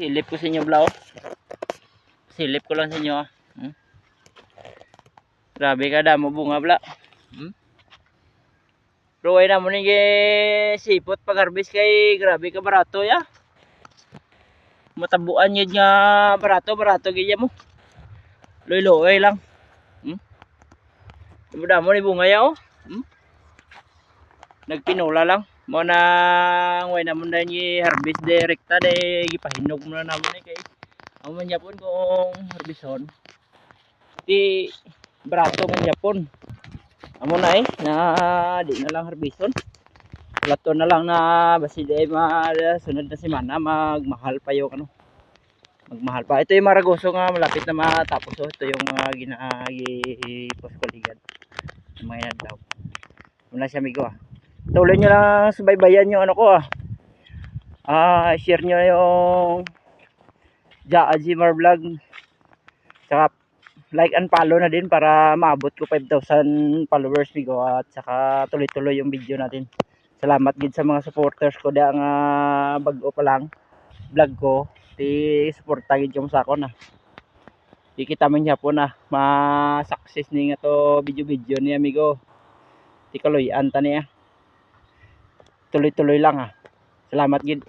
Silip ko sa inyo bla oh. Silip ko lang sa inyo ah. Hmm? Grabe ka damo bunga bla. Hmm? Pero ay na mo ni sipot pag harvest kay grabe ka barato ya. Matabuan yun nga barato barato gaya mo. Loy-loy lang. Hmm? Damo ni bunga ya oh. Hmm? Nagpinula lang. Mo na way na mo na ni harvest direkta de gipahinog mo na namon ni kay amo man yapon kung harbison. Di barato man yapon. Amo na eh na di na lang harbison. Plato na lang na basi di ma sunod na semana magmahal pa yung ano. Magmahal pa. Ito yung maragoso nga malapit na matapos oh. Ito yung mga ginagi poskoligan. Mga inadlaw. Muna siya amigo ah tuloy nyo lang subaybayan yung ano ko ah. Ah share nyo yung Ja Ajimar vlog. Saka like and follow na din para maabot ko 5,000 followers migo at saka tuloy tuloy yung video natin. Salamat gid sa mga supporters ko da nga bago pa lang vlog ko ti suporta gid yung sa ako na. Di kita man po na ma-success ni nga to video video ni amigo. Ti kaloy anta niya tuloy-tuloy lang ah. Salamat gid.